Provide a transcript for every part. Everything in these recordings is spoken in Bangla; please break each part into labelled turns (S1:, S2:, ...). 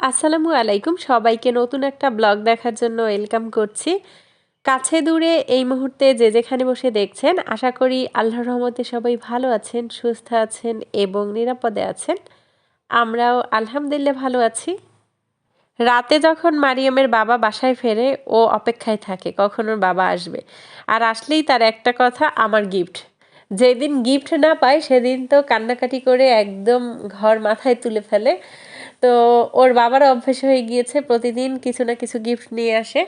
S1: আসসালামু আলাইকুম। সবাইকে নতুন একটা ব্লগ দেখার জন্য ওয়েলকাম করছি। কাছে দূরে এই মুহূর্তে যে যেখানে বসে দেখছেন, আশা করি আল্লাহর রহমতে সবাই ভালো আছেন, সুস্থ আছেন এবং নিরাপদে আছেন। আমরাও আলহামদুলিল্লাহ ভালো আছি। রাতে যখন মারিয়ামের বাবা বাসায় ফেরে, ও অপেক্ষায় থাকে, কখন ওর বাবা আসবে। আর আসলেই তার একটা কথা, আমার গিফট। যেদিন গিফট না পায়, সেদিন তো কান্নাকাটি করে একদম ঘর মাথায় তুলে ফেলে। তো ওর বাবার অভ্যেস হয়ে গিয়েছে, প্রতিদিন কিছু না কিছু গিফট নিয়ে আসে।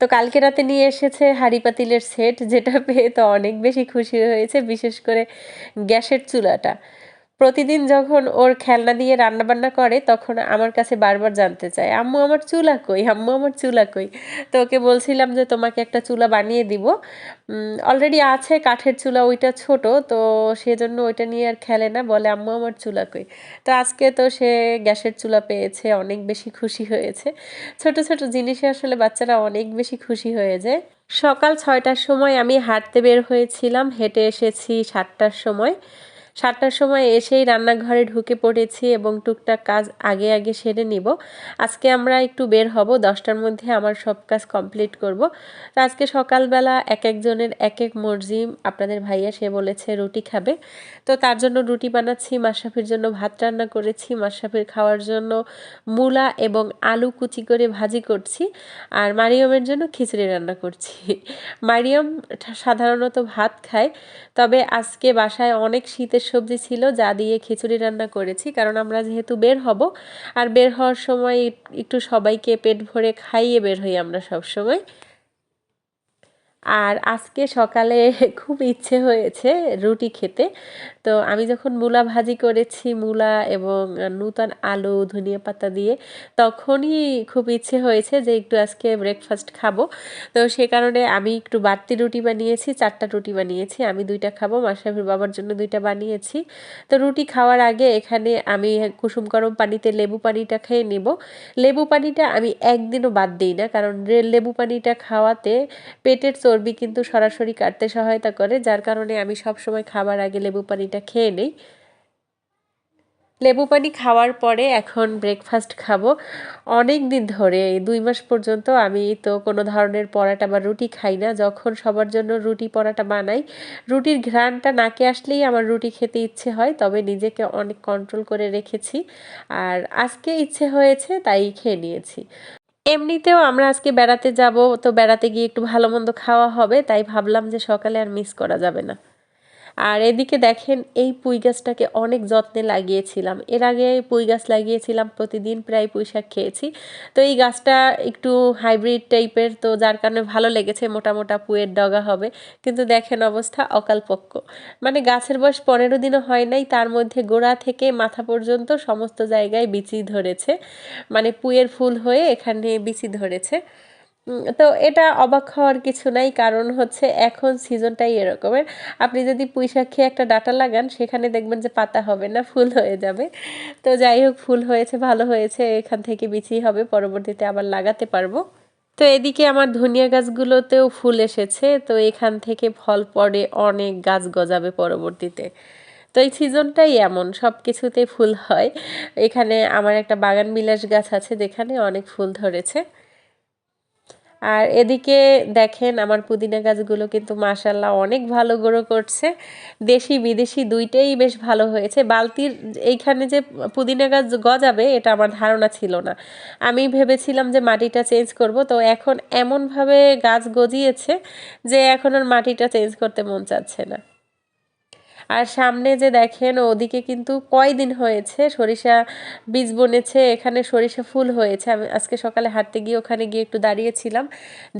S1: তো কালকে রাতে নিয়ে এসেছে হাঁড়ি পাতিলের সেট যেটা পেয়ে তো অনেক বেশি খুশি হয়েছে, বিশেষ করে গ্যাসের চুলাটা। প্রতিদিন যখন ওর খেলনা দিয়ে রান্না বান্না করে, তখন আমার কাছে বারবার জানতে চায়, আম্মু, আমার চুলা কই আম্মু, আমার চুলা কই তো ওকে বলছিলাম যে, তোমাকে একটা চুলা বানিয়ে দিব। অলরেডি আছে কাঠের চুলা, ওইটা ছোট, তো সেজন্য ওইটা নিয়ে আর খেলে না, বলে, আম্মু, আমার চুলা কই তো আজকে তো সে গ্যাসের চুলা পেয়েছে, অনেক বেশি খুশি হয়েছে। ছোট ছোট জিনিসে আসলে বাচ্চারা অনেক বেশি খুশি হয়ে যায়। সকাল ছয়টার সময় আমি হাঁটতে বের হয়েছিলাম, হেঁটে এসেছি সাতটার সময়। সাতটার সময় এসেই রান্নাঘরে ঢুকে পড়েছি এবং টুকটাক কাজ আগে আগে সেরে নিব। আজকে আমরা একটু বের হব, দশটার মধ্যে আমার সব কাজ কমপ্লিট করব। তো আজকে সকালবেলা এক একজনের এক এক মর্জি আপনাদের ভাইয়া সে বলেছে রুটি খাবে। তো তার জন্য রুটি বানাচ্ছি, মাশরাফির জন্য ভাত রান্না করেছি, মাশরাফির খাওয়ার জন্য মূলা এবং আলু কুচি করে ভাজি করছি আর মারিয়মের জন্য খিচুড়ি রান্না করছি। মারিয়ম সাধারণত ভাত খায়, তবে আজকে বাসায় অনেক শীতের সবজি ছিল, যা দিয়ে খিচুড়ি রান্না করেছি, কারণ আমরা যেহেতু বের হব, আর বের হওয়ার সময় একটু সবাইকে পেট ভরে খাইয়ে বের হই আমরা সব সময় আর আজকে সকালে খুব ইচ্ছে হয়েছে রুটি খেতে। তো আমি যখন মূলা ভাজি করেছি, মূলা এবং নূতন আলু, ধনিয়া পাতা দিয়ে, তখনই খুব ইচ্ছে হয়েছে যে একটু আজকে ব্রেকফাস্ট খাব। তো সে কারণে আমি একটু বাড়তি রুটি বানিয়েছি, চারটা রুটি বানিয়েছি, আমি দুইটা খাব মাসাফির বাবার জন্য দুইটা বানিয়েছি। তো রুটি খাওয়ার আগে এখানে আমি কুসুম গরম পানিতে লেবু পানিটা খেয়ে নেব। লেবু পানিটা আমি একদিনও বাদ দিই না, কারণ লেবু পানিটা খাওয়াতে পেটের চর্বি কিন্তু সরাসরি কাটতে সহায়তা করে, যার কারণে আমি সব সময় খাবার আগে লেবু পানিটা খেয়ে নিই। লেবু পানি খাওয়ার পরে এখন ব্রেকফাস্ট খাব। অনেক দিন ধরে দুই মাস পর্যন্ত আমি তো কোনো ধরনের পরাটা বা রুটি খাই না। যখন সবার জন্য রুটি পরাটা বানাই, রুটির ঘ্রাণটা নাকে আসলেই আমার রুটি খেতে ইচ্ছে হয়, তবে নিজেকে অনেক কন্ট্রোল করে রেখেছি। আর আজকে ইচ্ছে হয়েছে তাই খেয়ে নিয়েছি। এমনিতেও আমরা আজকে বেড়াতে যাব, তো বেড়াতে গিয়ে একটু ভালো মন্দ খাওয়া হবে, তাই ভাবলাম যে সকালে আর মিস করা যাবে না। আর এদিকে দেখেন, এই পুঁই গাছটাকে অনেক যত্নে লাগিয়েছিলাম। এর আগে পুঁই গাছ লাগিয়েছিলাম, প্রতিদিন প্রায় পুঁই শাক খেয়েছি। তো এই গাছটা একটু হাইব্রিড টাইপের, তো যার কারণে ভালো লেগেছে মোটা মোটা পুয়ের ডগা হবে। কিন্তু দেখেন অবস্থা অকালপক্ক। মানে গাছের বয়স পনেরো দিনও হয় নাই, তার মধ্যে গোড়া থেকে মাথা পর্যন্ত সমস্ত জায়গায় বিচি ধরেছে। মানে পুয়ের ফুল হয়ে এখানে বিচি ধরেছে। তো এটা অবাক হওয়ার কিছু নাই, কারণ হচ্ছে এখন সিজনটাই এরকমের। আপনি যদি পুঁই শাক খেয়ে একটা ডাটা লাগান, সেখানে দেখবেন যে পাতা হবে না, ফুল হয়ে যাবে। তো যাই হোক, ফুল হয়েছে, ভালো হয়েছে, এখান থেকে বিচি হবে, পরবর্তীতে আবার লাগাতে পারব। তো এদিকে আমার ধনিয়া গাছগুলোতেও ফুল এসেছে, তো এখান থেকে ফল পড়ে, অনেক গাছ গজাবে পরবর্তীতে। তো এই সিজনটাই এমন সব কিছুতে ফুল হয়। এখানে আমার একটা বাগান বিলাস গাছ আছে, যেখানে অনেক ফুল ধরেছে। আর এদিকে দেখেন আমার পুদিনা গাছগুলো কিন্তু মাসাল্লাহ অনেক ভালো গ্রো করছে। দেশি বিদেশি দুইটাই বেশ ভালো হয়েছে। বালতির এইখানে যে পুদিনা গাছ গজাবে, এটা আমার ধারণা ছিল না। আমি ভেবেছিলাম যে মাটিটা চেঞ্জ করব, তো এখন এমনভাবে গাছ গজিয়েছে যে এখন আর মাটিটা চেঞ্জ করতে মন চাচ্ছে না। আর সামনে যে দেখেন ওদিকে কিন্তু কয়দিন হয়েছে, সরিষা বীজ বনেছে, এখানে সরিষা ফুল হয়েছে। আমি আজকে সকালে হাঁটতে গিয়ে ওখানে গিয়ে একটু দাঁড়িয়েছিলাম,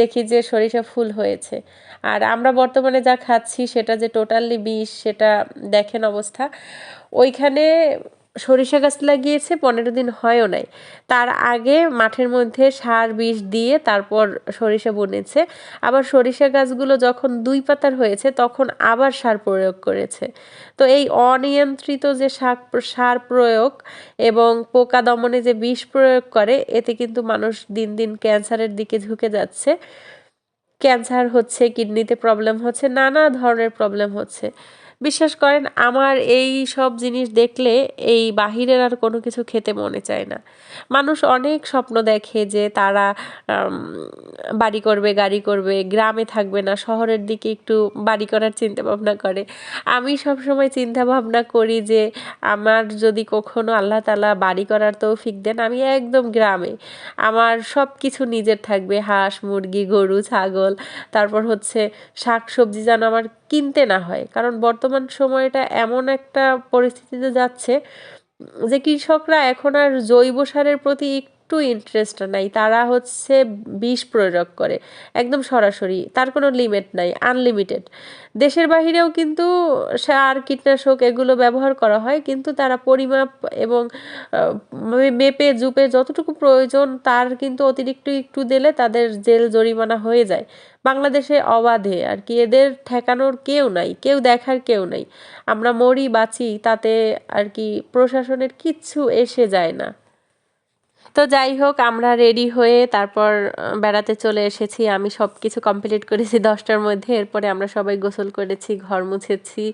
S1: দেখি যে সরিষা ফুল হয়েছে। আর আমরা বর্তমানে যা খাচ্ছি সেটা যে টোটালি বিষ, সেটা দেখেন অবস্থা। ওইখানে সরিষা গাছ লাগিয়েছে, পনেরো দিন হয়ও নাই। তার আগে মাঠের মধ্যে সার, বিষ দিয়ে তারপর সরিষা বুনেছে। আবার সরিষা গাছগুলো যখন দুই পাতার হয়েছে, তখন আবার সার প্রয়োগ করেছে। তো এই অনিয়ন্ত্রিত যে সার সার প্রয়োগ এবং পোকা দমনে যে বিষ প্রয়োগ করে, এতে কিন্তু মানুষ দিন দিন ক্যান্সারের দিকে ঝুঁকে যাচ্ছে। ক্যান্সার হচ্ছে, কিডনিতে প্রবলেম হচ্ছে, নানা ধরনের প্রবলেম হচ্ছে। বিশ্বাস করেন, আমার এই সব জিনিস দেখলে এই বাহিরের আর কোনো কিছু খেতে মনে চায় না। মানুষ অনেক স্বপ্ন দেখে যে তারা বাড়ি করবে, গাড়ি করবে, গ্রামে থাকবে না, শহরের দিকে একটু বাড়ি করার চিন্তা ভাবনা করে। আমি সব সময় চিন্তা ভাবনা করি যে আমার যদি কখনো আল্লাহ তালা বাড়ি করার তৌফিক দেন, আমি একদম গ্রামে। আমার সব কিছু নিজের থাকবে, হাঁস, মুরগি, গরু, ছাগল, তারপর হচ্ছে শাক সবজি যেন আমার কিনতে না হয়। কারণ বর্তমান সময়টা এমন একটা পরিস্থিতিতে যাচ্ছে যে কৃষকরা এখন আর জৈব সারের প্রতি একটু ইন্টারেস্ট নাই। তারা হচ্ছে বিষ প্রয়োগ করে। একদম সরাসরি। তার কোনো লিমিট নাই আনলিমিটেড দেশের বাহিরেও কিন্তু সার, কীটনাশক এগুলো ব্যবহার করা হয়, কিন্তু তারা পরিমাপ এবং মেপে, জুপে যতটুকু প্রয়োজন তার কিন্তু অতিরিক্ত একটু দিলে তাদের জেল জরিমানা হয়ে যায়। বাংলাদেশে অবাধে আর কি। এদের ঠেকানোর কেউ নাই, কেউ দেখার কেউ নাই। আমরা মরি, বাঁচি, তাতে আর কি প্রশাসনের কিচ্ছু এসে যায় না। তো যাই হোক, আমরা রেডি হয়ে তারপর বেড়াতে চলে এসেছি। আমি সব কিছু কমপ্লিট করেছি দশটার মধ্যে। এরপরে আমরা সবাই গোসল করেছি, ঘর মুছেছি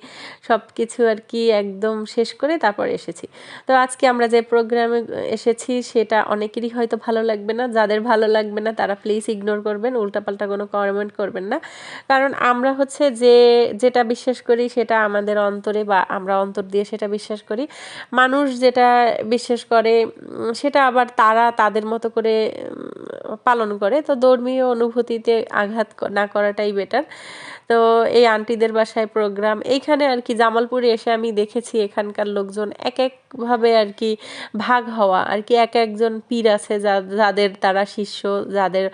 S1: সব কিছু আর কি একদম শেষ করে তারপর এসেছি। তো আজকে আমরা যে প্রোগ্রামে এসেছি, সেটা অনেকেরই হয়তো ভালো লাগবে না। যাদের ভালো লাগবে না, তারা প্লিজ ইগনোর করবেন, উল্টাপাল্টা কোনো কমেন্ট করবেন না। কারণ আমরা হচ্ছে যে, যেটা বিশ্বাস করি, সেটা আমাদের অন্তরে বা আমরা অন্তর দিয়ে সেটা বিশ্বাস করি। মানুষ যেটা বিশ্বাস করে সেটা আবার তারা তাদের মতো করে পালন করে। তো ধর্মীয় অনুভূতিতে আঘাত না করাটাই বেটার তো এই আন্টিদের বাসায় প্রোগ্রাম এইখানে আর কি জামালপুরে এসে আমি দেখেছি এখানকার লোকজন এক একভাবে আর কি ভাগ হওয়া। আর কি এক একজন পীর আছে যাদের তারা শিষ্য, যাদের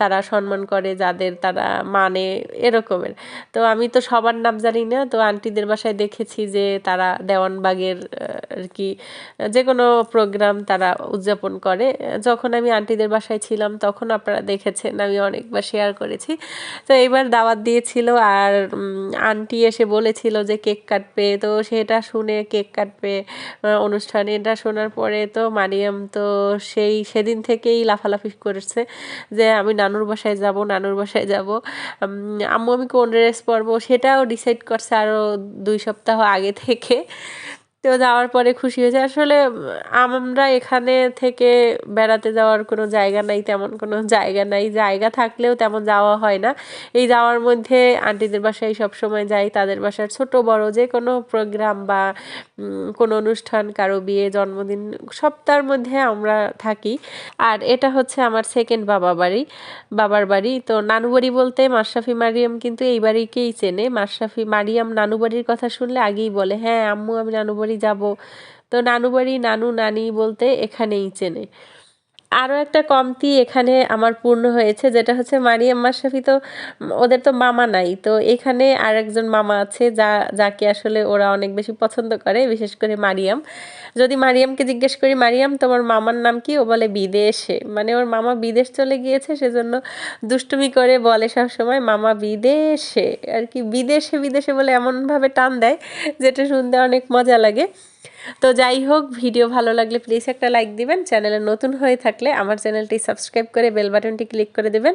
S1: তারা সম্মান করে, যাদের তারা মানে এরকমের। তো আমি তো সবার নাম জানি না। তো আন্টিদের বাসায় দেখেছি যে তারা দেওয়ানবাগের আর কি যে কোনো প্রোগ্রাম তারা উদযাপন করে। যখন আমি আন্টিদের বাসায় ছিলাম, তখন আপনারা দেখেছেন আমি অনেকবার শেয়ার করেছি। তো এবার দাওয়াত দিয়েছিল আর আন্টি এসে বলেছিল যে কেক কাটবে। তো সেটা শুনে কেক কাটবে অনুষ্ঠানে এটা শোনার পরে তো মারিয়াম তো সেই সেদিন থেকেই লাফালাফি করেছে যে আমি নানুর বাসায় যাব, নানুর বাসায় যাব। আম্মু আমি কোন ড্রেস পরবো সেটাও ডিসাইড করছে আরও দুই সপ্তাহ আগে থেকে। তো যাওয়ার পরে খুশি হয়েছে। আসলে, আমরা এখানে থেকে বেড়াতে যাওয়ার কোনো জায়গা নাই, তেমন কোনো জায়গা নাই। জায়গা থাকলেও তেমন যাওয়া হয় না। এই যাওয়ার মধ্যে আন্টিদের বাসায় সব সময় যাই, তাদের বাসার ছোট, বড় যে কোনো প্রোগ্রাম বা কোনো অনুষ্ঠান, কারও বিয়ে, জন্মদিন, সপ্তাহের মধ্যে আমরা থাকি। আর এটা হচ্ছে আমার সেকেন্ড বাবা বাড়ি, বাবার বাড়ি। তো নানু বাড়ি বলতে মাশরাফি মারিয়াম কিন্তু এই বাড়িকেই চেনে। মাশরাফি মারিয়াম নানু বাড়ির কথা শুনলে আগেই বলে হ্যাঁ আম্মু, আমি নানু বাড়ি যাব। তো নানু বাড়ি নানু নানি বলতে এখানেই চেনে। আরও একটা কমতি এখানে আমার পূর্ণ হয়েছে, যেটা হচ্ছে মারিয়াম মাশরাফি তো, ওদের তো মামা নাই। তো এখানে আর একজন মামা আছে, যা, যাকে আসলে ওরা অনেক বেশি পছন্দ করে, বিশেষ করে মারিয়াম। যদি মারিয়ামকে জিজ্ঞেস করি, মারিয়াম, তোমার মামার নাম কি? ও বলে, বিদেশে। মানে ওর মামা বিদেশ চলে গিয়েছে, সেজন্য দুষ্টুমি করে বলে সবসময় মামা বিদেশে। আর কি, বিদেশে বিদেশে বলে এমনভাবে টান দেয়, যেটা শুনতে অনেক মজা লাগে। তো যাই হোক, ভিডিও ভালো লাগলে প্লিজ একটা লাইক দিবেন। চ্যানেলে নতুন হয়ে থাকলে আমার চ্যানেলটি সাবস্ক্রাইব করে বেল বাটনটি ক্লিক করে দিবেন।